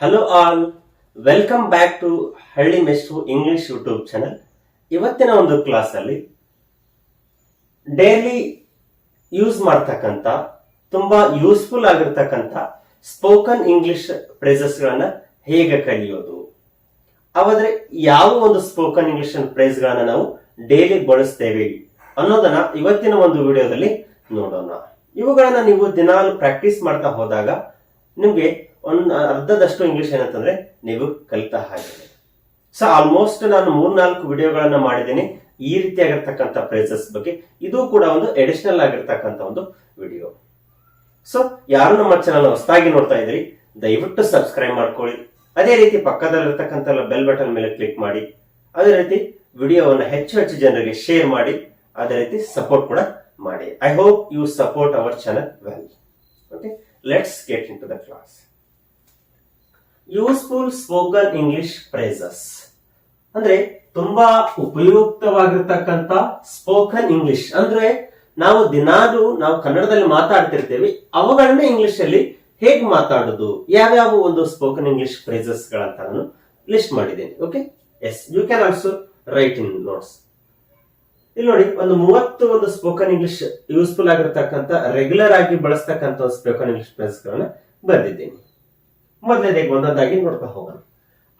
Hello all welcome back to ಹಳ್ಳಿ ಮೆಸ್ಟು English YouTube channel ಇವತ್ತಿನ ಒಂದು ಕ್ಲಾಸಲ್ಲಿ ಡೈಲಿ ಯೂಸ್ ಮಾಡ್ತಕ್ಕಂಥ ತುಂಬಾ ಯೂಸ್ಫುಲ್ ಆಗಿರ್ತಕ್ಕಂಥ ಸ್ಪೋಕನ್ ಇಂಗ್ಲಿಷ್ ಗಳನ್ನ ಹೇಗೆ ಕಲಿಯೋದು? ಅವಾದ್ರೆ ಯಾವ ಒಂದು ಸ್ಪೋಕನ್ ಇಂಗ್ಲಿಷ್ ಗಳನ್ನ ನಾವು ಡೈಲಿ ಬಳಸ್ತೇವೆ ಅನ್ನೋದನ್ನ ಇವತ್ತಿನ ಒಂದು ವಿಡಿಯೋದಲ್ಲಿ ನೋಡೋಣ. ಇವುಗಳನ್ನ ನೀವು ದಿನಾಲು ಪ್ರಾಕ್ಟೀಸ್ ಮಾಡ್ತಾ ಹೋದಾಗ ನಿಮ್ಗೆ ಒಂದ್ ಅರ್ಧದಷ್ಟು ಇಂಗ್ಲಿಷ್ ಏನಂತಂದ್ರೆ ನೀವು ಕಲಿತಾ ಹಾಗೆ. ಸೊ ಆಲ್ಮೋಸ್ಟ್ ನಾನು ಮೂರ್ನಾಲ್ಕು ವಿಡಿಯೋಗಳನ್ನ ಮಾಡಿದ್ದೀನಿ ಈ ರೀತಿಯಾಗಿರ್ತಕ್ಕಂಥ ಪ್ರೈಸಸ್ ಬಗ್ಗೆ. ಇದು ಕೂಡ ಒಂದು ಎಡಿಷನಲ್ ಆಗಿರ್ತಕ್ಕಂಥ ಒಂದು ವಿಡಿಯೋ ಸೊ ಯಾರು ನಮ್ಮ ಚಾನಲ್ ಹೊಸದಾಗಿ ನೋಡ್ತಾ ಇದ್ರಿ ದಯವಿಟ್ಟು ಸಬ್ಸ್ಕ್ರೈಬ್ ಮಾಡ್ಕೊಳ್ಳಿ. ಅದೇ ರೀತಿ ಪಕ್ಕದಲ್ಲಿರ್ತಕ್ಕಂಥ ಬೆಲ್ ಬಟನ್ ಮೇಲೆ ಕ್ಲಿಕ್ ಮಾಡಿ. ಅದೇ ರೀತಿ ವಿಡಿಯೋವನ್ನು ಹೆಚ್ಚು ಹೆಚ್ಚು ಜನರಿಗೆ ಶೇರ್ ಮಾಡಿ. ಅದೇ ರೀತಿ ಸಪೋರ್ಟ್ ಕೂಡ ಮಾಡಿ. I hope you support our channel well okay let's get into the class useful spoken English phrases ಅಂದ್ರೆ ತುಂಬಾ ಉಪಯುಕ್ತವಾಗಿರ್ತಕ್ಕಂಥ ಸ್ಪೋಕನ್ ಇಂಗ್ಲಿಷ್ ಅಂದ್ರೆ ನಾವು ದಿನಾಲು ನಾವು ಕನ್ನಡದಲ್ಲಿ ಮಾತಾಡ್ತಿರ್ತೇವೆ, ಅವುಗಳನ್ನ ಇಂಗ್ಲಿಷ್ ಅಲ್ಲಿ ಹೇಗೆ ಮಾತಾಡೋದು? ಯಾವ್ಯಾವ ಒಂದು ಸ್ಪೋಕನ್ ಇಂಗ್ಲಿಷ್ ಫ್ರೇಸಸ್ ಗಳಂತ ನಾನು ಲಿಸ್ಟ್ ಮಾಡಿದ್ದೇನೆ okay yes you can also write in notes ಇಲ್ಲಿ ನೋಡಿ, ಒಂದು ಮೂವತ್ತು ಒಂದು ಸ್ಪೋಕನ್ ಇಂಗ್ಲಿಷ್ ಯೂಸ್ಫುಲ್ ಆಗಿರ್ತಕ್ಕಂಥ ರೆಗ್ಯುಲರ್ ಆಗಿ ಬಳಸ್ತಕ್ಕಂಥ ಸ್ಪೋಕನ್ ಇಂಗ್ಲಿಷ್ ಫ್ರೇಸಸ್ ಗಳನ್ನ ಬರೆದಿದ್ದೇನೆ. ಮೊದಲನೇದಾಗಿ ಒಂದೊಂದಾಗಿ ನೋಡ್ತಾ ಹೋಗೋಣ.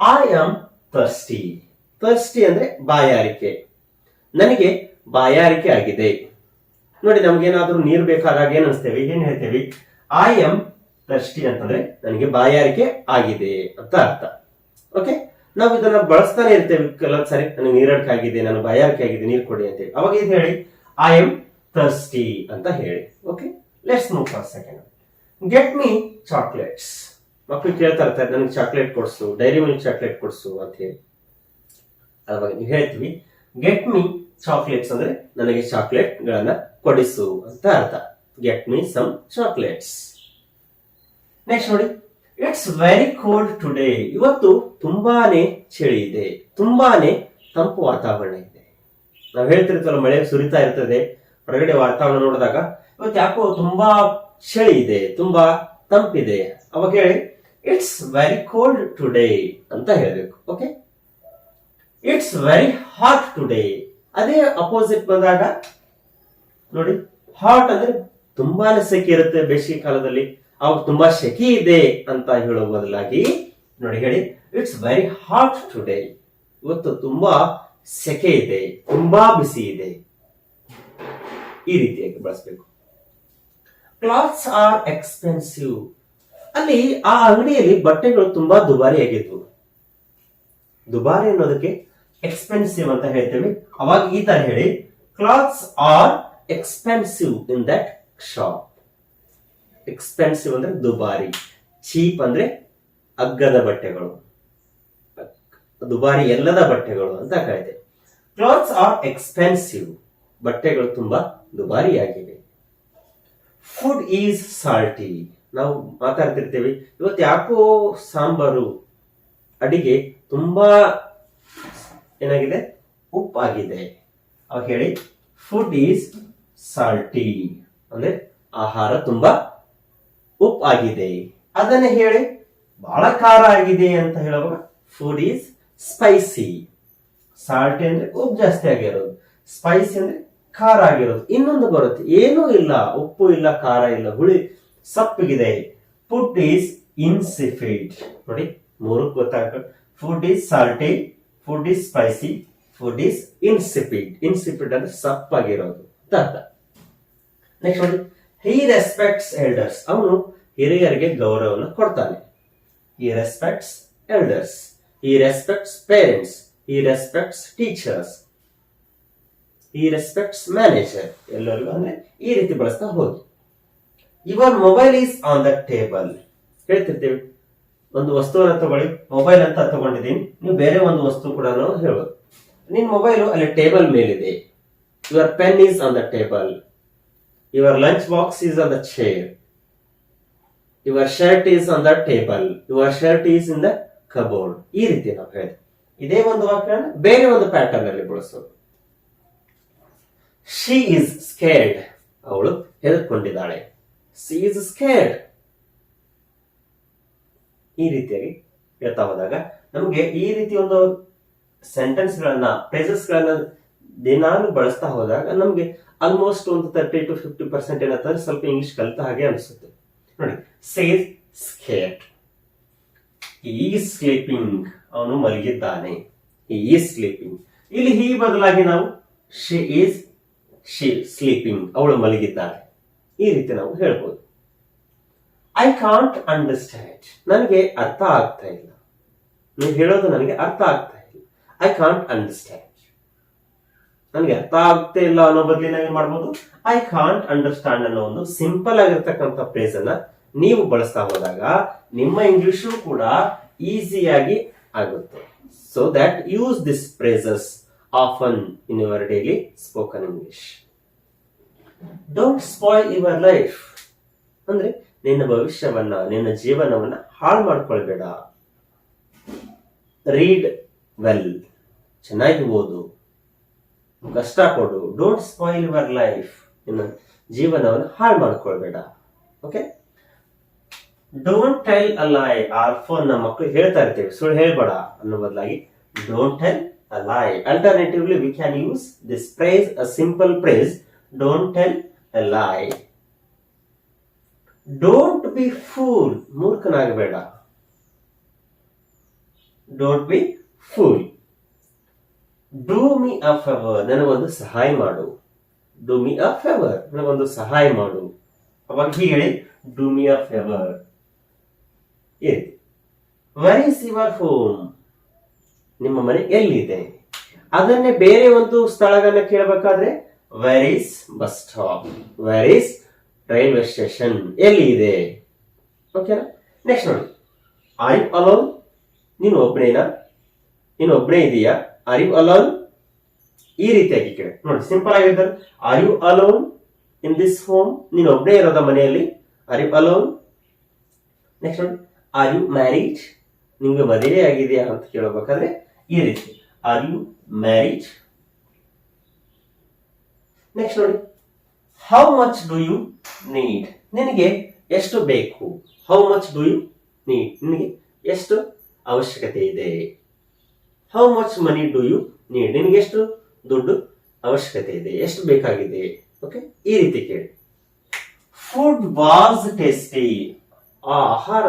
ಐ ಆಮ್ ಥರ್ಸ್ಟಿ ಥರ್ಸ್ಟಿ ಅಂದ್ರೆ ಬಾಯಾರಿಕೆ. ನನಗೆ ಬಾಯಾರಿಕೆ ಆಗಿದೆ. ನೋಡಿ, ನಮ್ಗೇನಾದ್ರೂ ನೀರು ಬೇಕಾದಾಗ ಏನ್ ಅನ್ಸ್ತೇವೆ? ಏನ್ ಹೇಳ್ತೇವೆ? ಐ ಆಮ್ ಥರ್ಸ್ಟಿ ಅಂತಂದ್ರೆ ನನಗೆ ಬಾಯಾರಿಕೆ ಆಗಿದೆ ಅಂತ ಅರ್ಥ. ಓಕೆ ನಾವು ಇದನ್ನ ಬಳಸ್ತಾನೆ ಇರ್ತೇವೆ ಕೆಲವೊಂದ್ ಸರಿ. ನನಗೆ ನೀರಡಿಕೆ ಆಗಿದೆ ನಾನು ಬಾಯಾರಿಕೆ ಆಗಿದೆ, ನೀರು ಕೊಡಿ ಅಂತೇಳಿ ಅವಾಗ ಇದು ಹೇಳಿ? ಐ ಆಮ್ ಥರ್ಸ್ಟಿ ಅಂತ ಹೇಳಿ. Okay let's move for second get me chocolates ಮಕ್ಕಳು ಕೇಳ್ತಾ ಇರ್ತಾರೆ ನನಗೆ ಚಾಕ್ಲೇಟ್ ಕೊಡಿಸು ಡೈರಿ ಮಿಲ್ಕ್ ಚಾಕ್ಲೇಟ್ ಕೊಡಿಸು ಅಂತ ಹೇಳಿ. ಅದ್ರ ನೀವು ಹೇಳ್ತೀವಿ ಗೆಟ್ ಮೀ ಚಾಕ್ಲೇಟ್ಸ್ ಅಂದ್ರೆ ನನಗೆ ಚಾಕ್ಲೇಟ್ ಗಳನ್ನ ಕೊಡಿಸು ಅಂತ ಅರ್ಥ. Get me some chocolates next ನೋಡಿ. ಇಟ್ಸ್ ವೆರಿ ಕೋಲ್ಡ್ ಟುಡೇ ಇವತ್ತು ತುಂಬಾನೇ ಚಳಿ ಇದೆ. ತುಂಬಾನೇ ತಂಪು ವಾತಾವರಣ ಇದೆ. ನಾವು ಹೇಳ್ತಿರ್ತೀವಲ್ಲ, ಮಳೆ ಸುರಿತಾ ಇರ್ತದೆ. ಹೊರಗಡೆ ವಾತಾವರಣ ನೋಡಿದಾಗ, ಇವತ್ತು ಯಾಕೋ ತುಂಬಾ ಚಳಿ ಇದೆ, ತುಂಬಾ ತಂಪಿದೆ. ಅವಾಗ ಹೇಳಿ ಇಟ್ಸ್ ವೆರಿ ಕೋಲ್ಡ್ ಟುಡೇ ಅಂತ ಹೇಳಬೇಕು okay it's very hot today ಅದೇ ಅಪೋಸಿಟ್ ಬಂದಾಗ, ನೋಡಿ ಹಾಟ್ ಅಂದ್ರೆ ತುಂಬಾನೇ ಸೆಕೆ ಇರುತ್ತೆ ಬೇಸಿಗೆ ಕಾಲದಲ್ಲಿ. ಅವಾಗ ತುಂಬಾ ಸೆಕೆ ಇದೆ ಅಂತ ಹೇಳೋ ಬದಲಾಗಿ, ನೋಡಿ ಹೇಳಿ ಇಟ್ಸ್ ವೆರಿ ಹಾಟ್ ಟುಡೇ ಇವತ್ತು ತುಂಬಾ ಸೆಕೆ ಇದೆ, ತುಂಬಾ ಬಿಸಿ ಇದೆ. ಈ ರೀತಿಯಾಗಿ ಬಳಸಬೇಕು. ಕ್ಲಾತ್ಸ್ ಆರ್ ಎಕ್ಸ್ಪೆನ್ಸಿವ್ ಅಲ್ಲಿ ಆ ಅಂಗಡಿಯಲ್ಲಿ ಬಟ್ಟೆಗಳು ತುಂಬಾ ದುಬಾರಿ ಆಗಿದ್ವು ದುಬಾರಿ ಅನ್ನೋದಕ್ಕೆ ಎಕ್ಸ್ಪೆನ್ಸಿವ್ ಅಂತ ಹೇಳ್ತೇವೆ. ಅವಾಗ ಈ ತರ ಹೇಳಿ clothes are expensive in that shop expensive ಅಂದ್ರೆ ದುಬಾರಿ ಚೀಪ್ ಅಂದ್ರೆ ಅಗ್ಗದ ಬಟ್ಟೆಗಳು. ದುಬಾರಿ ಎಲ್ಲದ ಬಟ್ಟೆಗಳು ಅಂತ ಕರೀತೇವೆ ಕ್ಲಾತ್ಸ್ ಆರ್ ಎಕ್ಸ್ಪೆನ್ಸಿವ್ ಬಟ್ಟೆಗಳು ತುಂಬಾ ದುಬಾರಿಯಾಗಿವೆ. ಫುಡ್ ಈಸ್ ಸಾಲ್ಟಿ ನಾವು ಮಾತಾಡ್ತಿರ್ತೇವೆ. ಇವತ್ತು ಯಾಕೋ ಸಾಂಬಾರು, ಅಡಿಗೆ ತುಂಬಾ ಏನಾಗಿದೆ? ಉಪ್ಪಾಗಿದೆ. ಅವಾಗ ಹೇಳಿ ಫುಡ್ ಈಸ್ ಸಾಲ್ಟಿ ಅಂದ್ರೆ ಆಹಾರ ತುಂಬಾ ಉಪ್ಪಾಗಿದೆ. ಅದನ್ನೇ ಹೇಳಿ ಬಹಳ ಖಾರ ಆಗಿದೆ ಅಂತ ಹೇಳುವಾಗ ಫುಡ್ ಈಸ್ ಸ್ಪೈಸಿ ಸಾಲ್ಟಿ ಅಂದ್ರೆ ಉಪ್ಪು ಜಾಸ್ತಿ ಆಗಿರೋದು. ಸ್ಪೈಸಿ ಅಂದ್ರೆ ಖಾರ ಆಗಿರೋದು. ಇನ್ನೊಂದು ಬರುತ್ತೆ. ಏನೂ ಇಲ್ಲ, ಉಪ್ಪು ಇಲ್ಲ, ಖಾರ ಇಲ್ಲ, ಹುಳಿ. ಸಪ್ಪಗಿದೆ. ಫುಡ್ ಈಸ್ ಇನ್ಸಿಫಿಡ್ ನೋಡಿ, ಮೂರು ಗೊತ್ತಾಗ food is salty food is spicy food is insipid insipid ಅಂದ್ರೆ ಸಪ್ಪಾಗಿರೋದು ಅಂತ ಅರ್ಥ. ನೆಕ್ಸ್ಟ್ ನೋಡಿ ಹಿ ರೆಸ್ಪೆಕ್ಟ್ಸ್ ಎಲ್ಡರ್ಸ್ ಅವನು ಹಿರಿಯರಿಗೆ ಗೌರವನ ಕೊಡ್ತಾನೆ. ಈ ರೆಸ್ಪೆಕ್ಟ್ಸ್ ಎಲ್ಡರ್ಸ್ ಈ ರೆಸ್ಪೆಕ್ಟ್ಸ್ ಪೇರೆಂಟ್ಸ್ ಈ ರೆಸ್ಪೆಕ್ಟ್ಸ್ ಟೀಚರ್ಸ್ ಈ ರೆಸ್ಪೆಕ್ಟ್ಸ್ ಮ್ಯಾನೇಜರ್ ಎಲ್ಲರಿಗೂ ಅಂದ್ರೆ ಈ ರೀತಿ ಬಳಸ್ತಾ ಹೋಗಿ. Your mobile is on the table ಹೇಳ್ತಿರ್ತೀವಿ ಒಂದು ವಸ್ತುವನ್ನ ತಗೊಳ್ಳಿ ಮೊಬೈಲ್ ಅಂತ ತಗೊಂಡಿದ್ದೀನಿ. ನೀವು ಬೇರೆ ಒಂದು ವಸ್ತು ಕೂಡ ಹೇಳೋದು ನಿನ್ ಮೊಬೈಲ್ ಅಲ್ಲಿ ಟೇಬಲ್ ಮೇಲಿದೆ. Your pen is on the table your lunch box is on the chair your shirt is on the table your shirt is in the cupboard ಈ ರೀತಿ ನಾವು ಹೇಳಿದ್ವಿ ಇದೇ ಒಂದು ವಾಕ್ಯ ಬೇರೆ ಒಂದು ಪ್ಯಾಟರ್ನ್ ಅಲ್ಲಿ ಬಳಸೋದು. ಶಿ ಈಸ್ ಸ್ಕೇರ್ಡ್ ಅವಳು ಹೆದರ್ಕೊಂಡಿದ್ದಾಳೆ. ಸಿ ಇಸ್ ಸ್ಕೇರ್ಡ್ ಈ ರೀತಿಯಾಗಿ ಹೇಳ್ತಾ ಹೋದಾಗ ನಮಗೆ ಈ ರೀತಿ ಒಂದು ಸೆಂಟೆನ್ಸ್ ಗಳನ್ನ ಫ್ರೇಸಸ್ ಗಳನ್ನ ದಿನಾಲು ಬಳಸ್ತಾ ಹೋದಾಗ ನಮಗೆ ಆಲ್ಮೋಸ್ಟ್ ಒಂದು ತರ್ಟಿ ಟು ಫಿಫ್ಟಿ ಪರ್ಸೆಂಟ್ ಏನಂತಂದ್ರೆ ಸ್ವಲ್ಪ ಇಂಗ್ಲಿಷ್ ಕಲಿತ ಹಾಗೆ ಅನಿಸುತ್ತೆ. ನೋಡಿ ಸೇಸ್ ಸ್ಕೇಟ್ ಈ ಸ್ಲೀಪಿಂಗ್ ಅವನು ಮಲಗಿದ್ದಾನೆ. ಈ ಸ್ಲೀಪಿಂಗ್ ಇಲ್ಲಿ ಈ ಬದಲಾಗಿ ನಾವು ಶಿ ಈಸ್ ಶಿ ಸ್ಲೀಪಿಂಗ್ ಅವಳು ಮಲಗಿದ್ದಾಳೆ. ಈ ರೀತಿ ನಾವು ಹೇಳ್ಬೋದು. ಐ ಕಾಂಟ್ ಅಂಡರ್ಸ್ಟ್ಯಾಂಡ್ ನನಗೆ ಅರ್ಥ ಆಗ್ತಾ ಇಲ್ಲ. ನೀವು ಹೇಳೋದು ನನಗೆ ಅರ್ಥ ಆಗ್ತಾ ಇಲ್ಲ. ಐ ಕಾಂಟ್ ಅಂಡರ್ಸ್ಟ್ಯಾಂಡ್ ನನಗೆ ಅರ್ಥ ಆಗ್ತಾ ಇಲ್ಲ ಅನ್ನೋ ಬದಲಿ ನಾವೇನ್ ಮಾಡ್ಬೋದು? ಐ ಕಾಂಟ್ ಅಂಡರ್ಸ್ಟ್ಯಾಂಡ್ ಅನ್ನೋ ಒಂದು ಸಿಂಪಲ್ ಆಗಿರ್ತಕ್ಕಂಥ ಫ್ರೇಸ್ ಅನ್ನ ನೀವು ಬಳಸ್ತಾ ಹೋದಾಗ ನಿಮ್ಮ ಇಂಗ್ಲಿಷು ಕೂಡ ಈಸಿಯಾಗಿ ಆಗುತ್ತೆ. So that use this phrases often in your daily spoken English don't spoil your life ಅಂದ್ರೆ ನಿನ್ನ ಭವಿಷ್ಯವನ್ನ, ನಿನ್ನ ಜೀವನವನ್ನ ಹಾಳು ಮಾಡ್ಕೊಳ್ಬೇಡ. ರೀಡ್ ವೆಲ್ ಚೆನ್ನಾಗಿ ಓದು. ಕಷ್ಟ ಕೊಡು ಡೋಂಟ್ ಸ್ಪಾಯಿಲ್ ಯುವರ್ ಲೈಫ್ ನಿನ್ನ ಜೀವನವನ್ನು ಹಾಳು ಮಾಡ್ಕೊಳ್ಬೇಡ. Okay don't tell a lie or phone ನಮ್ಮ ಮಕ್ಕಳು ಹೇಳ್ತಾ ಇರ್ತೇವೆ. ಸುಳ್ಳು ಹೇಳ್ಬೇಡ ಅನ್ನೋ ಬದಲಾಗಿ don't tell a lie alternatively we can use this phrase a simple phrase don't tell a lie don't be fool ಮೂರ್ಖನಾಗಬೇಡ. Don't be fool do me a favour ನನಗೊಂದು ಸಹಾಯ ಮಾಡು. ಡೂ ಮಿ ಅ ಫೇವರ್ ನನಗೊಂದು ಸಹಾಯ ಮಾಡು. ಅವಾಗ ಹೇಳಿ. Do me a favour where is your home ನಿಮ್ಮ ಮನೆ ಎಲ್ಲಿದೆ? ಅದನ್ನೇ ಬೇರೆ ಒಂದು ಸ್ಥಳಗಳನ್ನ ಕೇಳಬೇಕಾದ್ರೆ where is bus stop where is railway station ಎಲ್ಲಿ ಇದೆ? ಓಕೆನಾ ನೆಕ್ಸ್ಟ್ ನೋಡಿ. ಐ ಅಲೋನ್ ನೀನು ಒಬ್ಬನೇನಾ ನೀನು ಒಬ್ಬನೇ ಇದೆಯಾ? ಆರ್ ಯು ಅಲೋನ್ ಈ ರೀತಿಯಾಗಿ ಕೇಳಿ. ನೋಡಿ ಸಿಂಪಲ್ ಆಗಿದ್ದಾರೆ are you alone in this home ನೀನು ಒಬ್ಬನೇ ಇರೋದ ಮನೆಯಲ್ಲಿ? ಆರ್ ಯು ಅಲೋನ್ ನೆಕ್ಸ್ಟ್ ನೋಡಿ. ಆರ್ ಯು ಮ್ಯಾರಿಡ್ ನಿಮ್ಗೆ ಮದುವೆ ಆಗಿದೆಯಾ ಅಂತ ಕೇಳಬೇಕಾದ್ರೆ ಈ ರೀತಿ. ಆರ್ ಯು ಮ್ಯಾರಿಡ್ ನೆಕ್ಸ್ಟ್ ನೋಡಿ how much do you need ನಿನಗೆ ಎಷ್ಟು ಬೇಕು? How much do you need ನಿನಗೆ ಎಷ್ಟು ಅವಶ್ಯಕತೆ ಇದೆ? How much money do you need ನಿನಗೆ ಎಷ್ಟು ದುಡ್ಡು ಅವಶ್ಯಕತೆ ಇದೆ? ಎಷ್ಟು ಬೇಕಾಗಿದೆ? ಓಕೆ ಈ ರೀತಿ ಕೇಳಿ. ಫುಡ್ ವಾಸ್ ಟೇಸ್ಟಿ ಆ ಆಹಾರ,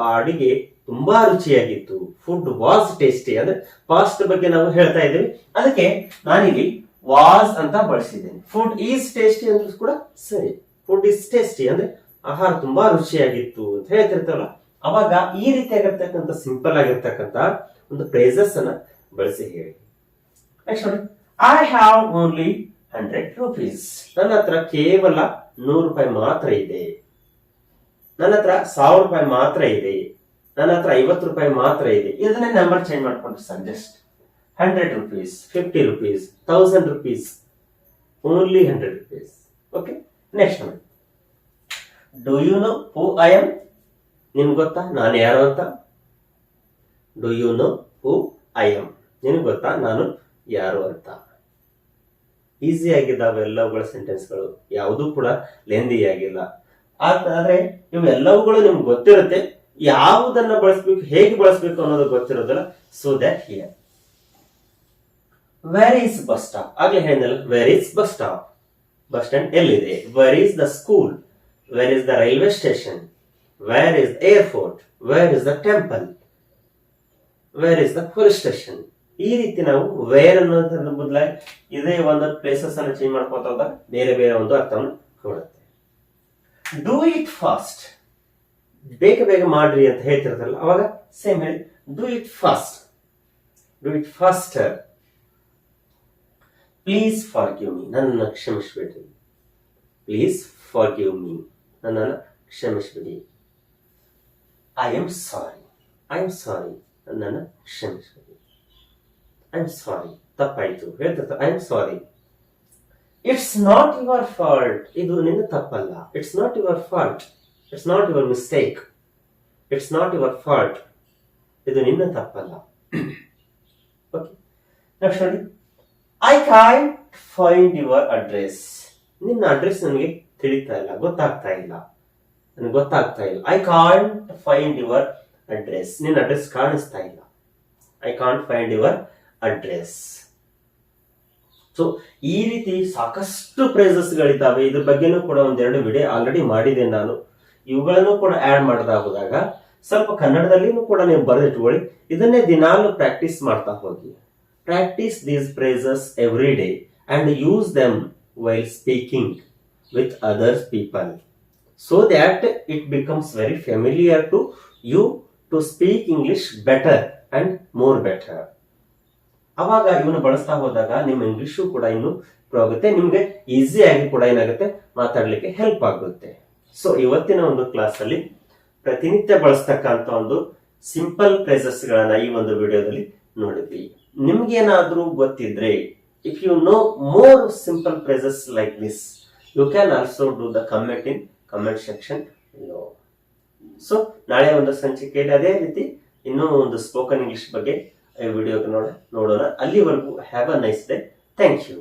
ಆ ಅಡಿಗೆ ತುಂಬಾ ರುಚಿಯಾಗಿತ್ತು. ಫುಡ್ ವಾಸ್ ಟೇಸ್ಟಿ ಅಂದ್ರೆ ಪಾಸ್ಟ್ ಬಗ್ಗೆ ನಾವು ಹೇಳ್ತಾ ಇದ್ದೇವೆ. ಅದಕ್ಕೆ ನಾನಿಲ್ಲಿ ವಾಸ್ ಅಂತ ಬಳಸಿದ್ದೇನೆ. ಫುಡ್ ಈಸ್ ಟೇಸ್ಟಿ ಅಂದ್ರೂ ಕೂಡ ಸರಿ. ಫುಡ್ ಈಸ್ ಟೇಸ್ಟಿ ಅಂದ್ರೆ ಆಹಾರ ತುಂಬಾ ರುಚಿಯಾಗಿತ್ತು ಅಂತ ಹೇಳ್ತಿರ್ತಾರಲ್ಲ. ಅವಾಗ ಈ ರೀತಿಯಾಗಿರ್ತಕ್ಕಂಥ ಸಿಂಪಲ್ ಆಗಿರ್ತಕ್ಕಂಥ ಒಂದು ಪ್ರೈಸಸ್ ಅನ್ನ ಬಳಸಿ ಹೇಳಿ. Next I have only hundred rupees ನನ್ನ ಹತ್ರ ಕೇವಲ ನೂರು ರೂಪಾಯಿ ಮಾತ್ರ ಇದೆ. ನನ್ನ ಹತ್ರ ಸಾವಿರ ರೂಪಾಯಿ ಮಾತ್ರ ಇದೆ. ನನ್ನ ಹತ್ರ ಐವತ್ತು ರೂಪಾಯಿ ಮಾತ್ರ ಇದೆ. ಇದನ್ನೇ ನಂಬರ್ ಚೇಂಜ್ ಮಾಡ್ಕೊಂಡು sir hundred rupees fifty rupees thousand rupees only hundred rupees okay next ನೋಡಿ do you know who I am ನಿಮ್ಗೆ ಗೊತ್ತಾ? ನಾನು ಯಾರು ಅಂತ? Do you know who I am ನಿನಗೆ ಗೊತ್ತಾ? ನಾನು ಯಾರು ಅಂತ? ಈಸಿ ಆಗಿದ್ದಾವೆ ಎಲ್ಲವುಗಳ ಸೆಂಟೆನ್ಸ್ಗಳು ಯಾವುದೂ ಕೂಡ ಲೆಂದಿ ಆಗಿಲ್ಲ. ಆದರೆ ಇವೆಲ್ಲವುಗಳು ನಿಮ್ಗೆ ಗೊತ್ತಿರುತ್ತೆ. ಯಾವುದನ್ನ ಬಳಸ್ಬೇಕು, ಹೇಗೆ ಬಳಸ್ಬೇಕು ಅನ್ನೋದು ಗೊತ್ತಿರೋದಿಲ್ಲ. So that here where is bus stop ಆಗ್ಲೇ ಹೇಳಿದ್ನಲ್ಲ where is bus stop bus stand ಎಲ್ಲಿದೆ? Where is the school where is the railway station where is airport where is the temple where is the police station ಈ ರೀತಿ ನಾವು wear ಅನ್ನೋದ್ರ ಬದಲಾಗಿ ಇದೇ ಒಂದು ಪ್ಲೇಸಸ್ ಅನ್ನು ಚೇಂಜ್ ಮಾಡ್ಕೊತ ಬೇರೆ ಬೇರೆ ಒಂದು ಅರ್ಥವನ್ನು ಕೊಡುತ್ತೆ. ಡೂ ಇಟ್ ಫಾಸ್ಟ್ ಬೇಗ ಬೇಗ ಮಾಡ್ರಿ ಅಂತ ಹೇಳ್ತಿರ್ತಾರಲ್ಲ, ಅವಾಗ ಸೇಮ್ ಹೇಳಿ do it fast do it faster please forgive me ನನ್ನನ್ನು ಕ್ಷಮಿಸ್ಬಿಡ್ರಿ. ಪ್ಲೀಸ್ ಫಾರ್ ಗಿವ್ ಮೀ ನನ್ನನ್ನು ಕ್ಷಮಿಸ್ಬಿಡಿ. I am sorry I am sorry ನನ್ನನ್ನು ಕ್ಷಮಿಸ್ಬಿಡಿ. ಐ ಆಮ್ ಸಾರಿ ತಪ್ಪಾಯಿತು ಹೇಳ್ತಿರ್ತಾರೆ I am sorry it's not your fault ಇದು ನಿನ್ನ ತಪ್ಪಲ್ಲ. It's not your fault it's not your mistake it's not your fault ಇದು ನಿನ್ನ ತಪ್ಪಲ್ಲ. ಓಕೆ ನೆಕ್ಸ್ಟ್ ನೋಡಿ I can't find your address ನಿನ್ನ ಅಡ್ರೆಸ್ ನನಗೆ ತಿಳಿತಾ ಇಲ್ಲ, ಗೊತ್ತಾಗ್ತಾ ಇಲ್ಲ. ನನಗೆ ಗೊತ್ತಾಗ್ತಾ ಇಲ್ಲ. I can't find your address ನಿನ್ನ ಅಡ್ರೆಸ್ ಕಾಣಿಸ್ತಾ ಇಲ್ಲ. I can't find your address so ಈ ರೀತಿ ಸಾಕಷ್ಟು ಪ್ರೈಸಸ್ಗಳಿದ್ದಾವೆ ಇದ್ರ ಬಗ್ಗೆನೂ ಕೂಡ ಒಂದೆರಡು ವಿಡಿಯೋ ಆಲ್ರೆಡಿ ಮಾಡಿದೆ ನಾನು. ಇವುಗಳನ್ನು ಕೂಡ ಆಡ್ ಮಾಡ್ತಾ ಹೋದಾಗ ಸ್ವಲ್ಪ ಕನ್ನಡದಲ್ಲಿನೂ ಕೂಡ ನೀವು ಬರೆದಿಟ್ಕೊಳ್ಳಿ. ಇದನ್ನೇ ದಿನಾಲು ಪ್ರಾಕ್ಟೀಸ್ ಮಾಡ್ತಾ ಹೋಗಿ. Practice these phrases every day and use them while speaking with other people so that it becomes very familiar to you to speak English better and more better. ಅವಾಗ ಇವನು ಬಳಸ್ತಾ ಹೋದಾಗ ನಿಮ್ಮ ಇಂಗ್ಲಿಷು ಕೂಡ ಇನ್ನು ಆಗುತ್ತೆ ನಿಮ್ಗೆ ಈಸಿ ಆಗಿ ಕೂಡ ಏನಾಗುತ್ತೆ ಮಾತಾಡ್ಲಿಕ್ಕೆ ಹೆಲ್ಪ್ ಆಗುತ್ತೆ ಸೊ ಇವತ್ತಿನ ಒಂದು ಕ್ಲಾಸ್ ಅಲ್ಲಿ ಪ್ರತಿನಿತ್ಯ ಬಳಸ್ತಕ್ಕಂಥ ಒಂದು ಸಿಂಪಲ್ ಪ್ಲೇಸಸ್ ಗಳನ್ನ ಈ ಒಂದು ವಿಡಿಯೋದಲ್ಲಿ ನೋಡಿದ್ವಿ ನಿಮ್ಗೇನಾದ್ರೂ ಗೊತ್ತಿದ್ರೆ if you know more simple phrases like this you can also do the comment in comment section so ನಾಳೆ ಒಂದು ಸಂಚಿಕೆಯಲ್ಲಿ ಅದೇ ರೀತಿ ಇನ್ನೂ ಒಂದು ಸ್ಪೋಕನ್ ಇಂಗ್ಲಿಷ್ ಬಗ್ಗೆ ವಿಡಿಯೋ ನೋಡ, ನೋಡೋಣ. ಅಲ್ಲಿವರೆಗೂ have a nice day thank you